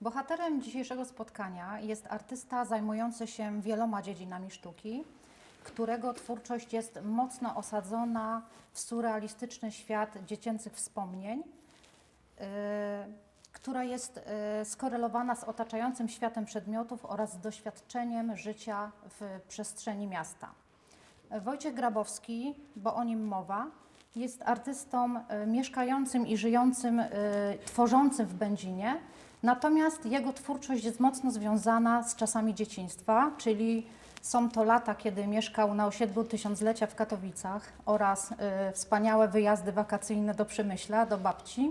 Bohaterem dzisiejszego spotkania jest artysta zajmujący się wieloma dziedzinami sztuki, którego twórczość jest mocno osadzona w surrealistyczny świat dziecięcych wspomnień, yy, która jest yy, skorelowana z otaczającym światem przedmiotów oraz doświadczeniem życia w przestrzeni miasta. Wojciech Grabowski, bo o nim mowa, jest artystą y, mieszkającym i żyjącym, y, tworzącym w Będzinie, natomiast jego twórczość jest mocno związana z czasami dzieciństwa, czyli są to lata, kiedy mieszkał na osiedlu Tysiąclecia w Katowicach oraz y, wspaniałe wyjazdy wakacyjne do Przemyśla, do babci.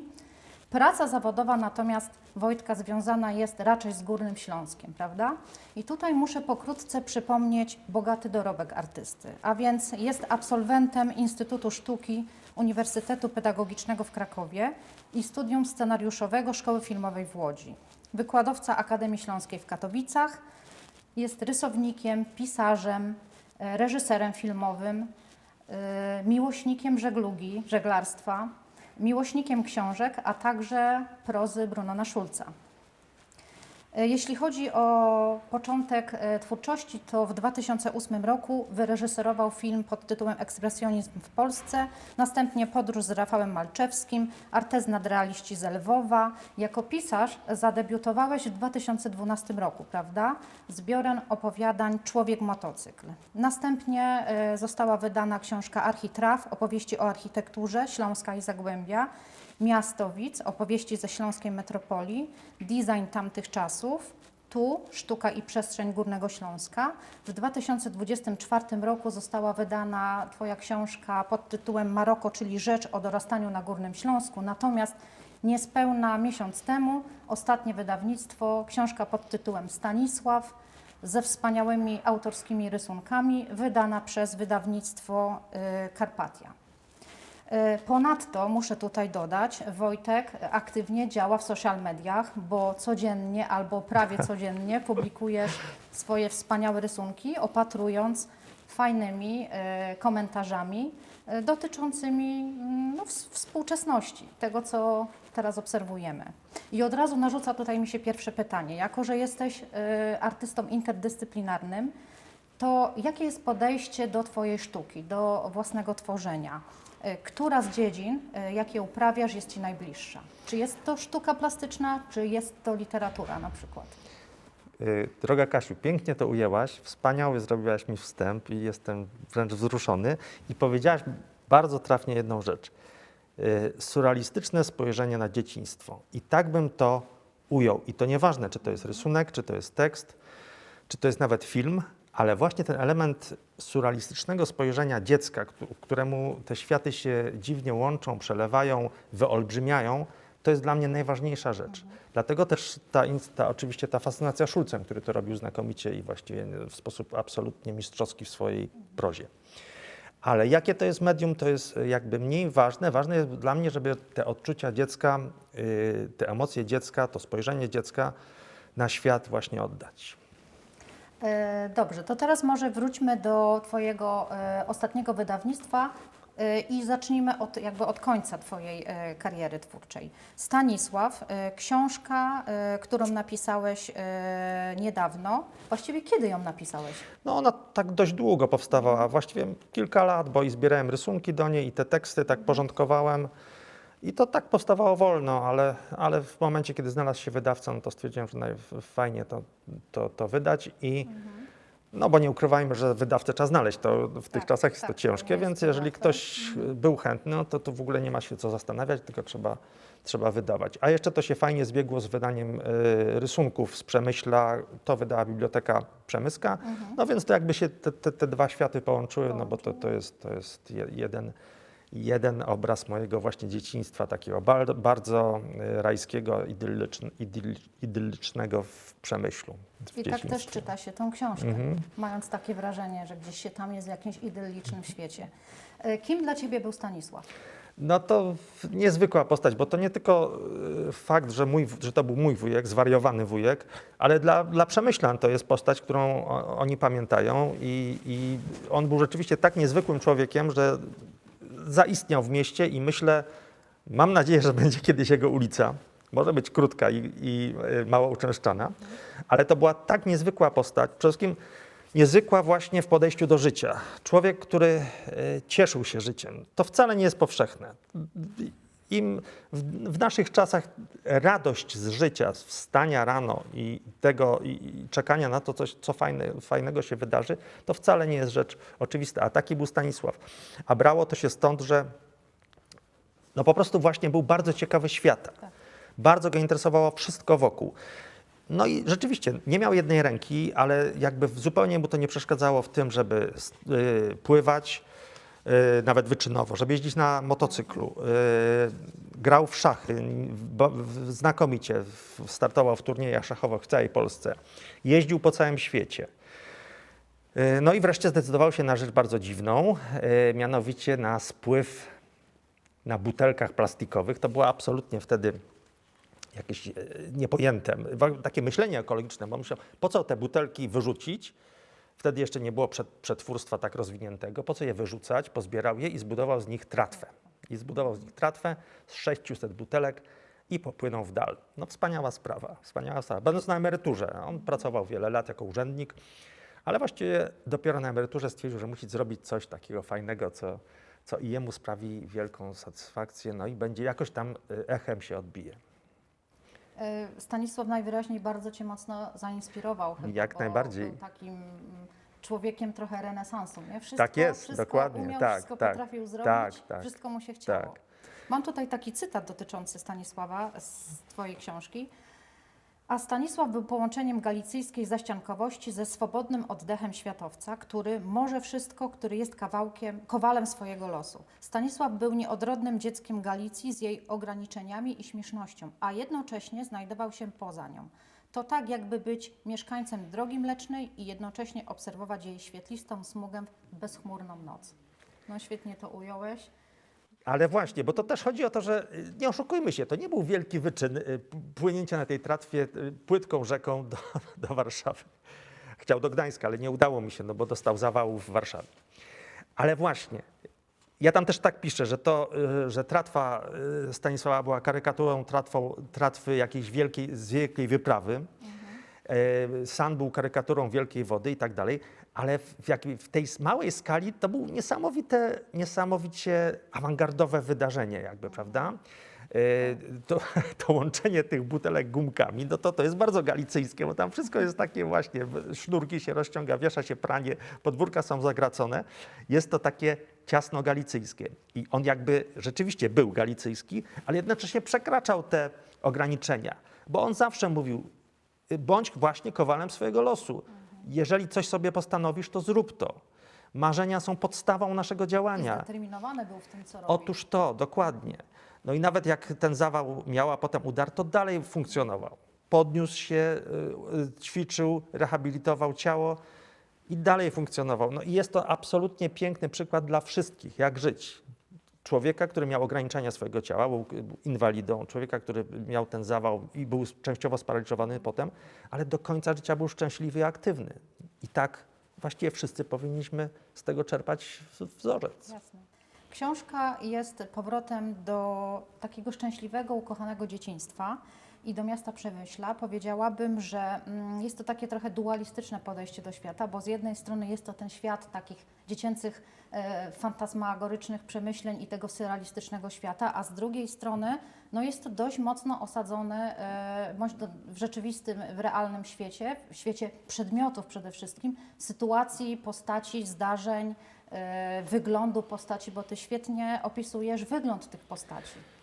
Praca zawodowa natomiast Wojtka związana jest raczej z Górnym Śląskiem, prawda? I tutaj muszę pokrótce przypomnieć bogaty dorobek artysty, a więc jest absolwentem Instytutu Sztuki Uniwersytetu Pedagogicznego w Krakowie i studium scenariuszowego Szkoły Filmowej w Łodzi. Wykładowca Akademii Śląskiej w Katowicach, jest rysownikiem, pisarzem, e, reżyserem filmowym, e, miłośnikiem żeglugi, żeglarstwa, miłośnikiem książek, a także prozy Brunona Schulza. E, Jeśli chodzi o początek e, twórczości, to w 2008 roku wyreżyserował film pod tytułem Ekspresjonizm w Polsce, następnie Podróż z Rafałem Malczewskim, Artez nadrealiści z Lwowa. Jako pisarz zadebiutowałeś w 2012 roku, prawda? Zbiorem opowiadań Człowiek motocykl. Następnie e, została wydana książka Architraw, opowieści o architekturze Śląska i Zagłębia. Miastowic, opowieści ze śląskiej metropolii, design tamtych czasów, tu sztuka i przestrzeń Górnego Śląska. W 2024 roku została wydana Twoja książka pod tytułem Maroko, czyli rzecz o dorastaniu na Górnym Śląsku. Natomiast niespełna miesiąc temu ostatnie wydawnictwo, książka pod tytułem Stanisław ze wspaniałymi autorskimi rysunkami, wydana przez wydawnictwo y, Karpatia. E, Ponadto muszę tutaj dodać, Wojtek aktywnie działa w social mediach, bo codziennie albo prawie codziennie publikujesz swoje wspaniałe rysunki, opatrując fajnymi e, komentarzami e, dotyczącymi mm, no, ws- współczesności, tego co teraz obserwujemy. I od razu narzuca tutaj mi się pierwsze pytanie. Jako, że jesteś artystą interdyscyplinarnym, to jakie jest podejście do Twojej sztuki, do własnego tworzenia? E, Która z dziedzin, e, jakie uprawiasz, jest Ci najbliższa? Czy jest to sztuka plastyczna, czy jest to literatura na przykład? Y, Droga Kasiu, pięknie to ujęłaś, wspaniały zrobiłaś mi wstęp i jestem wręcz wzruszony i powiedziałaś bardzo trafnie jedną rzecz. Surrealistyczne spojrzenie na dzieciństwo. I tak bym to ujął. I to nieważne, czy to jest rysunek, czy to jest tekst, czy to jest nawet film, ale właśnie ten element surrealistycznego spojrzenia dziecka, któ- któremu te światy się dziwnie łączą, przelewają, wyolbrzymiają, to jest dla mnie najważniejsza rzecz. Dlatego też ta, ta, oczywiście ta fascynacja Szulcem, który to robił znakomicie i właściwie w sposób absolutnie mistrzowski w swojej prozie. Ale jakie to jest medium, to jest jakby mniej ważne. Ważne jest dla mnie, żeby te odczucia dziecka, y, te emocje dziecka, to spojrzenie dziecka na świat właśnie oddać. E, Dobrze, to teraz może wróćmy do Twojego e, ostatniego wydawnictwa e, i zacznijmy od, jakby od końca Twojej kariery twórczej. Stanisław, książka, którą napisałeś niedawno. Właściwie kiedy ją napisałeś? No ona tak dość długo powstawała, właściwie kilka lat, bo i zbierałem rysunki do niej i te teksty tak porządkowałem. I to tak powstawało wolno, ale, ale w momencie, kiedy znalazł się wydawca, no to stwierdziłem, że naj- fajnie to, to, to wydać i no bo nie ukrywajmy, że wydawcę trzeba znaleźć, to w tych Tak, czasach jest tak, to ciężkie, jest więc jeżeli ktoś był chętny, no to, to w ogóle nie ma się co zastanawiać, tylko trzeba, trzeba wydawać. A jeszcze to się fajnie zbiegło z wydaniem y, rysunków z Przemyśla, to wydała Biblioteka Przemyska, no więc to jakby się te, te, te dwa światy połączyły, no bo to, to jest, to jest je- jeden, jeden obraz mojego właśnie dzieciństwa, takiego bar, bardzo y, rajskiego, idyllicz, idyllicz, idyllicznego w Przemyślu. w I tak też czyta się tą książkę, Mhm. mając takie wrażenie, że gdzieś się tam jest w jakimś idyllicznym świecie. E, Kim dla Ciebie był Stanisław? No to niezwykła postać, bo to nie tylko y, fakt, że, mój, że to był mój wujek, zwariowany wujek, ale dla, dla Przemyślan to jest postać, którą oni pamiętają i, i on był rzeczywiście tak niezwykłym człowiekiem, że zaistniał w mieście i myślę, mam nadzieję, że będzie kiedyś jego ulica, Może być krótka i, i y, mało uczęszczana, ale to była tak niezwykła postać. Przede wszystkim niezwykła właśnie w podejściu do życia. Człowiek, który y, cieszył się życiem. To wcale nie jest powszechne. Im w, w naszych czasach radość z życia, z wstania rano i tego i, czekania na to, coś, co fajne, fajnego się wydarzy, to wcale nie jest rzecz oczywista. A taki był Stanisław. A brało to się stąd, że no po prostu właśnie był bardzo ciekawy świata. Bardzo go interesowało wszystko wokół. No i rzeczywiście nie miał jednej ręki, ale jakby zupełnie mu to nie przeszkadzało w tym, żeby y, pływać, nawet wyczynowo, żeby jeździć na motocyklu. Y, grał w szachy, znakomicie, startował w turniejach szachowych w całej Polsce. Jeździł po całym świecie. Y, No i wreszcie zdecydował się na rzecz bardzo dziwną, y, mianowicie na spływ na butelkach plastikowych. To było absolutnie wtedy jakieś niepojęte, takie myślenie ekologiczne, bo myślał, po co te butelki wyrzucić? Wtedy jeszcze nie było przet- przetwórstwa tak rozwiniętego. Po co je wyrzucać? Pozbierał je i zbudował z nich tratwę. I zbudował z nich tratwę z 600 butelek i popłynął w dal. No wspaniała sprawa, wspaniała sprawa. Będąc na emeryturze, on pracował wiele lat jako urzędnik, ale właściwie dopiero na emeryturze stwierdził, że musi zrobić coś takiego fajnego, co, co i jemu sprawi wielką satysfakcję, no i będzie jakoś tam y, echem się odbije. E, Stanisław najwyraźniej bardzo Cię mocno zainspirował. Chyba, Jak najbardziej. Był takim człowiekiem trochę renesansu, nie? Wszystko, Tak jest, wszystko dokładnie, Umiał, tak, wszystko tak, potrafił zrobić, tak, tak, wszystko mu się chciało. tak. Mam tutaj taki cytat dotyczący Stanisława z Twojej książki. A Stanisław był połączeniem galicyjskiej zaściankowości ze swobodnym oddechem światowca, który może wszystko, który jest kawałkiem, kowalem swojego losu. Stanisław był nieodrodnym dzieckiem Galicji z jej ograniczeniami i śmiesznością, a jednocześnie znajdował się poza nią. To tak, jakby być mieszkańcem drogi mlecznej i jednocześnie obserwować jej świetlistą smugę w bezchmurną noc. No świetnie to ująłeś. Ale właśnie, bo to też chodzi o to, że y, nie oszukujmy się, to nie był wielki wyczyn y, płynięcia na tej tratwie y, płytką rzeką do, do Warszawy. Chciał do Gdańska, ale nie udało mi się, no bo dostał zawału w Warszawie. Ale właśnie, ja tam też tak piszę, że to, że tratwa Stanisława była karykaturą tratwą, tratwy jakiejś wielkiej, z wielkiej wyprawy. E, San był karykaturą wielkiej wody i tak dalej, ale w, jakiej, w tej małej skali to było niesamowite, niesamowicie awangardowe wydarzenie jakby, prawda? E, To, to łączenie tych butelek gumkami, no to, to jest bardzo galicyjskie, bo tam wszystko jest takie właśnie, sznurki się rozciąga, wiesza się pranie, podwórka są zagracone. Jest to takie ciasno galicyjskie. I on jakby rzeczywiście był galicyjski, ale jednocześnie przekraczał te ograniczenia, bo on zawsze mówił, bądź właśnie kowalem swojego losu. Jeżeli coś sobie postanowisz, to zrób to. Marzenia są podstawą naszego I działania. zdeterminowany był w tym, co robił. Otóż to, dokładnie. No i nawet jak ten zawał miał, a potem udar, to dalej funkcjonował. Podniósł się, y, y, ćwiczył, rehabilitował ciało i dalej funkcjonował. No i jest to absolutnie piękny przykład dla wszystkich, jak żyć. Człowieka, który miał ograniczenia swojego ciała, był inwalidą, człowieka, który miał ten zawał i był częściowo sparaliżowany potem, ale do końca życia był szczęśliwy i aktywny. I tak właściwie wszyscy powinniśmy z tego czerpać wzorzec. Jasne. Książka jest powrotem do takiego szczęśliwego, ukochanego dzieciństwa i do miasta Przemyśla. Powiedziałabym, że mm, jest to takie trochę dualistyczne podejście do świata, bo z jednej strony jest to ten świat takich dziecięcych, fantasmagorycznych przemyśleń i tego surrealistycznego świata, a z drugiej strony no jest to dość mocno osadzone e, w rzeczywistym, w realnym świecie, w świecie przedmiotów przede wszystkim, sytuacji, postaci, zdarzeń, e, wyglądu postaci, bo ty świetnie opisujesz wygląd tych postaci.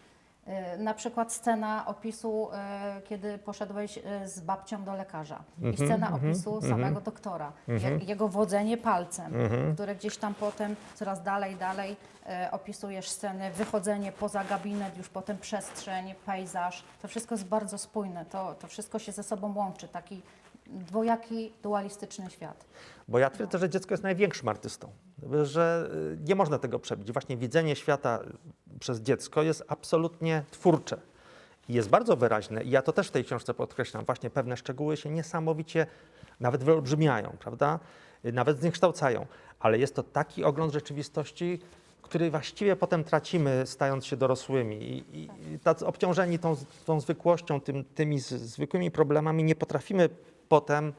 E, Na przykład scena opisu, e, kiedy poszedłeś e, z babcią do lekarza. I Mhm, scena mhm, opisu mhm. samego doktora, je, jego wodzenie palcem, które gdzieś tam potem coraz dalej, dalej opisujesz sceny, wychodzenie poza gabinet, już potem przestrzeń, pejzaż. To wszystko jest bardzo spójne, to, to wszystko się ze sobą łączy, taki dwojaki, dualistyczny świat. Bo ja twierdzę, że dziecko jest największym artystą, że y, nie można tego przebić. Właśnie widzenie świata przez dziecko jest absolutnie twórcze jest bardzo wyraźne. I ja to też w tej książce podkreślam. Właśnie pewne szczegóły się niesamowicie nawet wyolbrzymiają, prawda? Y, Nawet zniekształcają. Ale jest to taki ogląd rzeczywistości, który właściwie potem tracimy, stając się dorosłymi. I, i, tacy obciążeni tą, tą zwykłością, tym, tymi zwykłymi problemami, nie potrafimy potem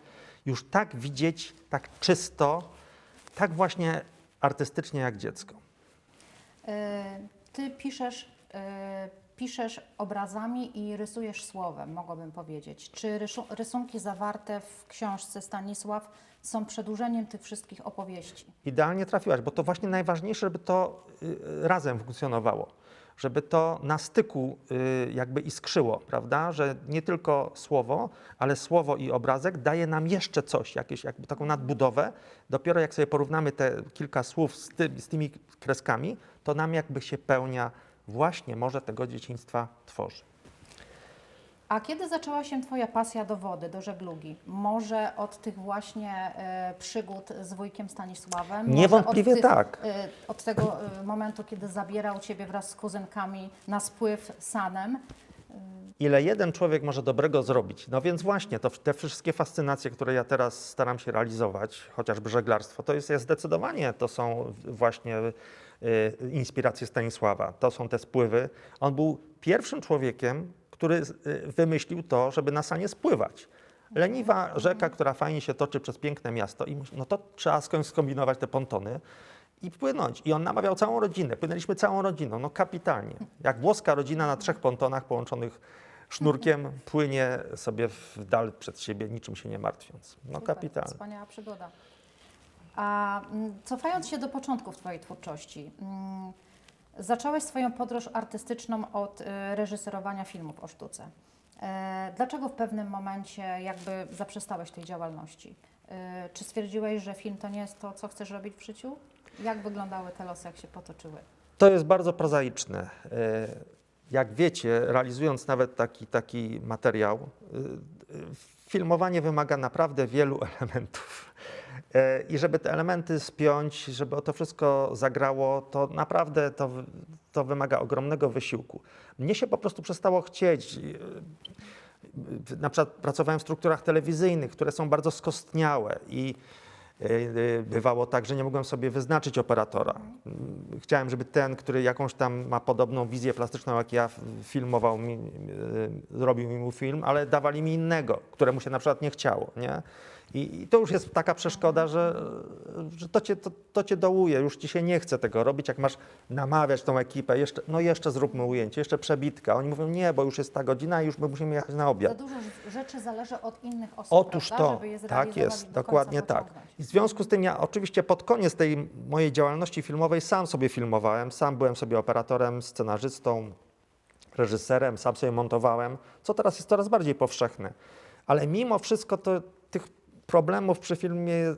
już tak widzieć, tak czysto, tak właśnie artystycznie jak dziecko. E, Ty piszesz, e, piszesz obrazami i rysujesz słowem, mogłabym powiedzieć. Czy rysu- rysunki zawarte w książce Stanisław są przedłużeniem tych wszystkich opowieści? Idealnie trafiłaś, bo to właśnie najważniejsze, żeby to y, razem funkcjonowało, żeby to na styku y, jakby iskrzyło, prawda? Że nie tylko słowo, ale słowo i obrazek daje nam jeszcze coś, jakieś jakby taką nadbudowę. Dopiero jak sobie porównamy te kilka słów z, ty, z tymi kreskami, to nam jakby się pełnia właśnie może tego dzieciństwa tworzy. A kiedy zaczęła się Twoja pasja do wody, do żeglugi? Może od tych właśnie e, przygód z wujkiem Stanisławem? Niewątpliwie od tych, tak. E, od tego e, momentu, kiedy zabierał Ciebie wraz z kuzynkami na spływ sanem? ile jeden człowiek może dobrego zrobić. No więc właśnie, to, te wszystkie fascynacje, które ja teraz staram się realizować, chociażby żeglarstwo, to jest, jest zdecydowanie, to są właśnie y, inspiracje Stanisława, to są te spływy. On był pierwszym człowiekiem, który y, wymyślił to, żeby na sanie spływać. Leniwa rzeka, która fajnie się toczy przez piękne miasto i no to trzeba skombinować te pontony i płynąć. I on namawiał całą rodzinę. Płynęliśmy całą rodziną, no kapitalnie. Jak włoska rodzina na trzech pontonach połączonych sznurkiem płynie sobie w dal przed siebie, niczym się nie martwiąc. No Super, kapitalnie. Wspaniała przygoda. A mm, cofając się do początków Twojej twórczości, zacząłeś swoją podróż artystyczną od y, reżyserowania filmów o sztuce. E, Dlaczego w pewnym momencie jakby zaprzestałeś tej działalności? E, Czy stwierdziłeś, że film to nie jest to, co chcesz robić w życiu? Jak wyglądały te losy, jak się potoczyły? To jest bardzo prozaiczne. Jak wiecie, realizując nawet taki, taki materiał, y, y, filmowanie wymaga naprawdę wielu elementów. E, I żeby te elementy spiąć, żeby to wszystko zagrało, to naprawdę to, to wymaga ogromnego wysiłku. Mnie się po prostu przestało chcieć. Y, Na przykład pracowałem w strukturach telewizyjnych, które są bardzo skostniałe i y, bywało tak, że nie mogłem sobie wyznaczyć operatora. Mm, Chciałem, żeby ten, który jakąś tam ma podobną wizję plastyczną jak ja, filmował mi, zrobił mi mu film, ale dawali mi innego, któremu się na przykład nie chciało, nie? I, I to już jest taka przeszkoda, że, że to, cię, to, to cię dołuje, już ci się nie chce tego robić, jak masz namawiać tą ekipę, jeszcze, no jeszcze zróbmy ujęcie, jeszcze przebitka. Oni mówią, nie, bo już jest ta godzina i już my musimy jechać na Za obiad. dużo ż- rzeczy zależy od innych osób, Otóż prawda? to, żeby je tak jest, dokładnie tak. I w związku z tym ja oczywiście pod koniec tej mojej działalności filmowej sam sobie filmowałem, sam byłem sobie operatorem, scenarzystą, reżyserem, sam sobie montowałem, co teraz jest coraz bardziej powszechne. Ale mimo wszystko to problemów przy filmie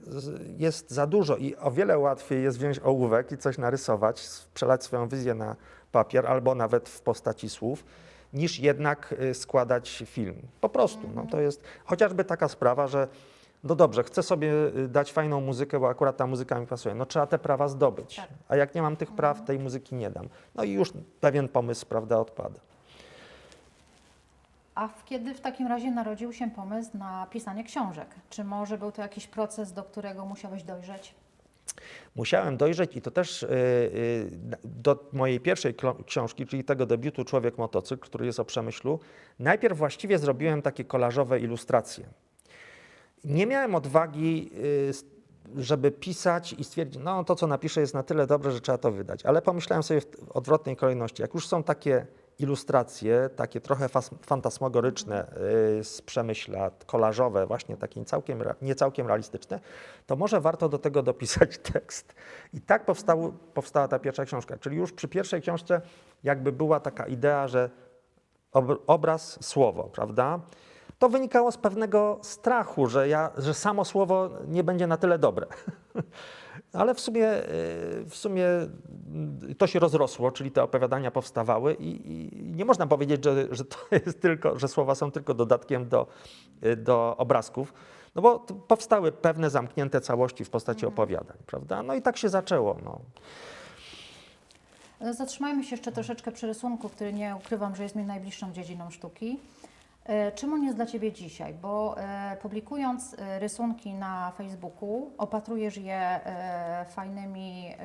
jest za dużo i o wiele łatwiej jest wziąć ołówek i coś narysować, przelać swoją wizję na papier albo nawet w postaci słów, niż jednak y, składać film. Po prostu. No, to jest chociażby taka sprawa, że no dobrze, chcę sobie y, dać fajną muzykę, bo akurat ta muzyka mi pasuje. No trzeba te prawa zdobyć. Tak. A jak nie mam tych praw, tej muzyki nie dam. No i już pewien pomysł, prawda, odpada. A kiedy w takim razie narodził się pomysł na pisanie książek? Czy może był to jakiś proces, do którego musiałeś dojrzeć? Musiałem dojrzeć i to też y, y, do mojej pierwszej książki, czyli tego debiutu Człowiek Motocykl, który jest o przemyślu, najpierw właściwie zrobiłem takie kolażowe ilustracje. Nie miałem odwagi, y, żeby pisać i stwierdzić, no to co napiszę jest na tyle dobre, że trzeba to wydać. Ale pomyślałem sobie w odwrotnej kolejności, jak już są takie ilustracje, takie trochę fantasmagoryczne y, z przemyśla, kolażowe, właśnie takie całkiem, nie całkiem realistyczne, to może warto do tego dopisać tekst. I tak powstał, powstała ta pierwsza książka. Czyli już przy pierwszej książce jakby była taka idea, że ob- obraz, słowo, prawda? To wynikało z pewnego strachu, że, ja, że samo słowo nie będzie na tyle dobre. Ale w sumie, y, w sumie mm, to się rozrosło, czyli te opowiadania powstawały i, i nie można powiedzieć, że, że to jest tylko, że słowa są tylko dodatkiem do, y, do obrazków, no bo powstały pewne zamknięte całości w postaci opowiadań, prawda? No i tak się zaczęło. No. E, Zatrzymajmy się jeszcze troszeczkę przy rysunku, który nie ukrywam, że jest mi najbliższą dziedziną sztuki. E, Czym on jest dla Ciebie dzisiaj? Bo e, publikując e, rysunki na Facebooku, opatrujesz je fajnymi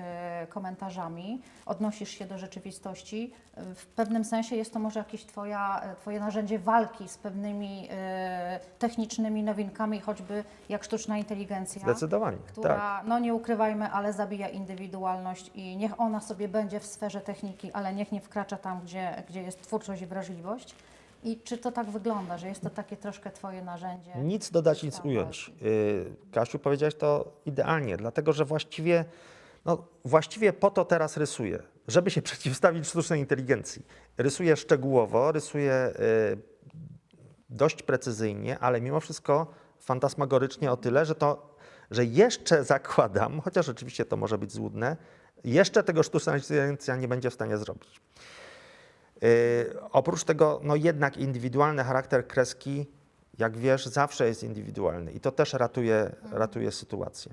komentarzami, odnosisz się do rzeczywistości. W pewnym sensie jest to może jakieś twoja, Twoje narzędzie walki z pewnymi technicznymi nowinkami, choćby jak sztuczna inteligencja Zdecydowanie, która, tak. no nie ukrywajmy, ale zabija indywidualność i niech ona sobie będzie w sferze techniki, ale niech nie wkracza tam, gdzie, gdzie jest twórczość i wrażliwość. I czy to tak wygląda, że jest to takie troszkę Twoje narzędzie? Nic dodać, nic ująć. Y, Kasiu, powiedziałeś to idealnie, dlatego że właściwie, no, właściwie po to teraz rysuję, żeby się przeciwstawić sztucznej inteligencji. Rysuję szczegółowo, rysuję y, dość precyzyjnie, ale mimo wszystko fantasmagorycznie o tyle, że to, że jeszcze zakładam, chociaż oczywiście to może być złudne, jeszcze tego sztuczna inteligencja nie będzie w stanie zrobić. Yy, oprócz tego, no jednak indywidualny charakter kreski, jak wiesz, zawsze jest indywidualny i to też ratuje, ratuje sytuację.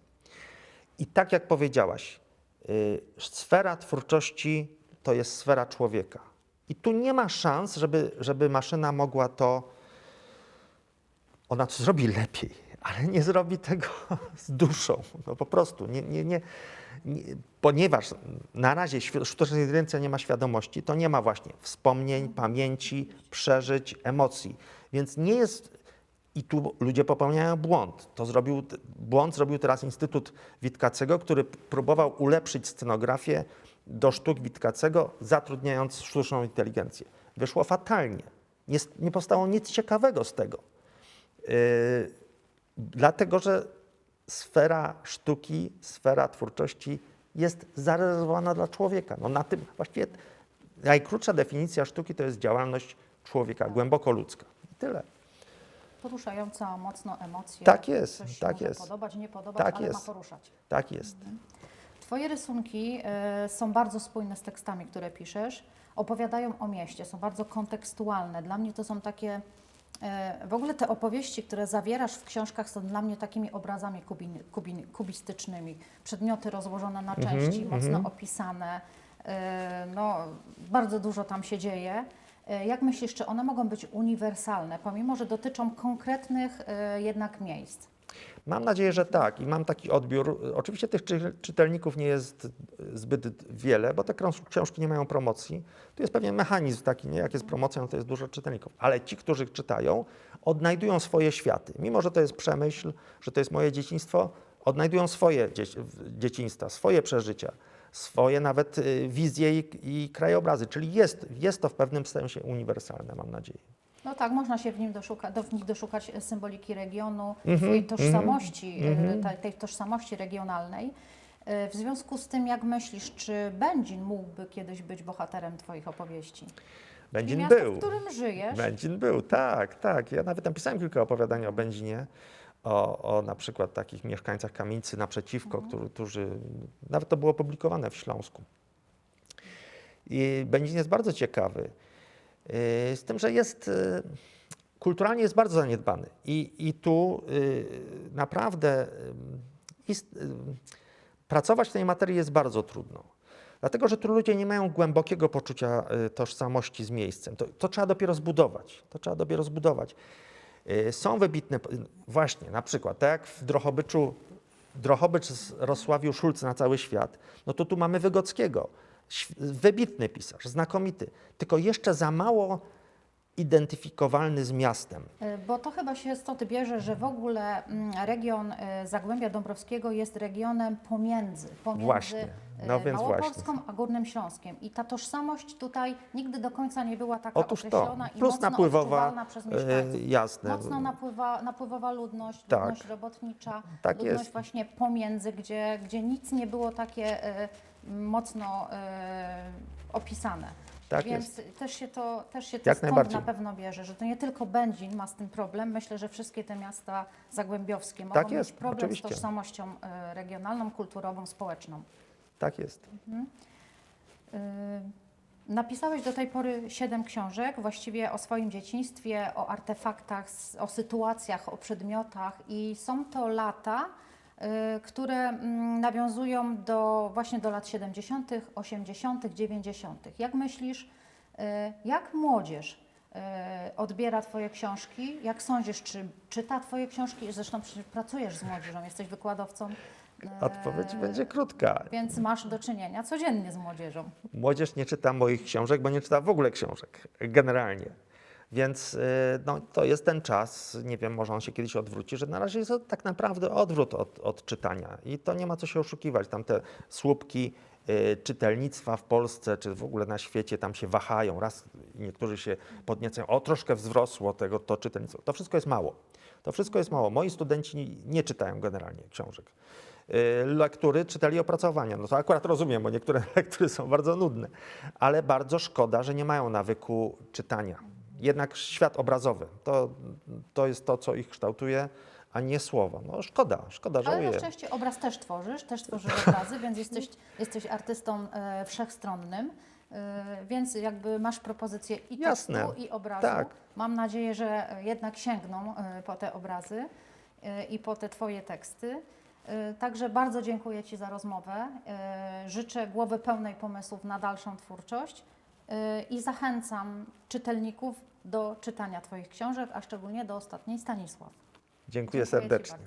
I tak jak powiedziałaś, yy, sfera twórczości to jest sfera człowieka. I tu nie ma szans, żeby, żeby maszyna mogła to, ona to zrobi lepiej, ale nie zrobi tego z duszą. No po prostu, nie, nie, nie, ponieważ na razie sztuczna inteligencja nie ma świadomości, to nie ma właśnie wspomnień, pamięci, przeżyć, emocji. Więc nie jest, i tu ludzie popełniają błąd. To zrobił, błąd zrobił teraz Instytut Witkacego, który próbował ulepszyć scenografię do sztuk Witkacego, zatrudniając sztuczną inteligencję. Wyszło fatalnie. Nie, nie powstało nic ciekawego z tego. Yy, dlatego, że sfera sztuki, sfera twórczości jest zarezerwowana dla człowieka. No na tym właściwie najkrótsza definicja sztuki to jest działalność człowieka, głęboko ludzka. I tyle. Poruszająca mocno emocje. Tak jest, Coś tak jest. podobać, nie podobać, Tak ale jest. ma poruszać. Tak jest. Twoje rysunki e, są bardzo spójne z tekstami, które piszesz. Opowiadają o mieście, są bardzo kontekstualne. Dla mnie to są takie. E, W ogóle te opowieści, które zawierasz w książkach, są dla mnie takimi obrazami kubin, kubin, kubistycznymi. Przedmioty rozłożone na Mhm, części, mocno mhm. opisane. E, No, bardzo dużo tam się dzieje. E, Jak myślisz, czy one mogą być uniwersalne, pomimo że dotyczą konkretnych jednak miejsc? Mam nadzieję, że tak i mam taki odbiór. Oczywiście tych czy- czytelników nie jest zbyt wiele, bo te książki nie mają promocji. Tu jest pewien mechanizm taki, nie? jak jest promocja, no to jest dużo czytelników. Ale ci, którzy czytają, odnajdują swoje światy. Mimo, że to jest przemyśl, że to jest moje dzieciństwo, odnajdują swoje dzieciństwa, swoje przeżycia, swoje nawet y, wizje i, i krajobrazy. Czyli jest, jest to w pewnym sensie uniwersalne, mam nadzieję. No tak, można się w, nim doszuka, do, w nich doszukać e, symboliki regionu, Mhm, swojej tożsamości, e, mhm. tej, tej tożsamości regionalnej. E, W związku z tym, jak myślisz, czy Będzin mógłby kiedyś być bohaterem Twoich opowieści? Będzin miasto, był. w którym żyjesz, Będzin był, tak, tak. Ja nawet napisałem kilka opowiadań o Będzinie, o, o na przykład takich mieszkańcach kamienicy naprzeciwko, którzy, którzy, nawet to było publikowane w Śląsku. I Będzin jest bardzo ciekawy, z tym, że jest, yy, kulturalnie jest bardzo zaniedbany. I, i tu yy, naprawdę ist, pracować w tej materii jest bardzo trudno. Dlatego, że tu ludzie nie mają głębokiego poczucia y, tożsamości z miejscem. To, to trzeba dopiero zbudować. To trzeba dopiero zbudować. Y, Są wybitne, właśnie na przykład, tak jak w Drohobyczu, Drohobycz rozsławił Szulce na cały świat, no to tu mamy Wygockiego. Wybitny pisarz, znakomity, tylko jeszcze za mało identyfikowalny z miastem. e, bo to chyba się stąd bierze, że w ogóle mm, region e, Zagłębia Dąbrowskiego jest regionem pomiędzy, pomiędzy Właśnie. No e, więc Małopolską a Górnym Śląskiem. I ta tożsamość tutaj nigdy do końca nie była taka Otóż to, określona i plus mocno napływowa, odczuwalna przez mieszkańców. jasne. Mocno napływa, napływowa ludność, Tak. ludność robotnicza, Tak ludność jest. właśnie pomiędzy, gdzie, gdzie nic nie było takie mocno opisane. Tak Więc też się to, też się to Jak stąd na pewno bierze, że to nie tylko Będzin ma z tym problem. Myślę, że wszystkie te miasta zagłębiowskie mogą Tak jest, mieć problem oczywiście. z tożsamością e, regionalną, kulturową, społeczną. Tak jest. Y, Napisałeś do tej pory siedem książek, właściwie o swoim dzieciństwie, o artefaktach, o sytuacjach, o przedmiotach i są to lata, które mm, nawiązują do, właśnie do lat 70., 80., 90. Jak myślisz, y, jak młodzież e, odbiera Twoje książki? Jak sądzisz, czy czyta Twoje książki? Zresztą pracujesz z młodzieżą, jesteś wykładowcą. Odpowiedź będzie krótka. Więc masz do czynienia codziennie z młodzieżą. Młodzież nie czyta moich książek, bo nie czyta w ogóle książek, generalnie. Więc y, no, to jest ten czas, nie wiem, może on się kiedyś odwróci, że na razie jest tak naprawdę odwrót od, od czytania. I to nie ma co się oszukiwać. Tam te słupki y, czytelnictwa w Polsce, czy w ogóle na świecie, tam się wahają. Raz niektórzy się podniecają, o troszkę wzrosło tego to czytelnictwo. To wszystko jest mało. To wszystko jest mało. Moi studenci nie czytają generalnie książek. Y, lektury czytali opracowania. No to akurat rozumiem, bo niektóre lektury są bardzo nudne, ale bardzo szkoda, że nie mają nawyku czytania. Jednak świat obrazowy to, to jest to, co ich kształtuje, a nie słowo. No szkoda, szkoda, Ale żałuję. na szczęście obraz też tworzysz, też tworzysz obrazy, więc jesteś, jesteś artystą e, wszechstronnym. E, więc jakby masz propozycję i tekstu, Jasne, i obrazu. tak. Mam nadzieję, że jednak sięgną e, po te obrazy e, i po te Twoje teksty. Także bardzo dziękuję Ci za rozmowę. Życzę głowy pełnej pomysłów na dalszą twórczość i zachęcam czytelników do czytania Twoich książek, a szczególnie do ostatniej Stanisław. Dziękuję Ci serdecznie.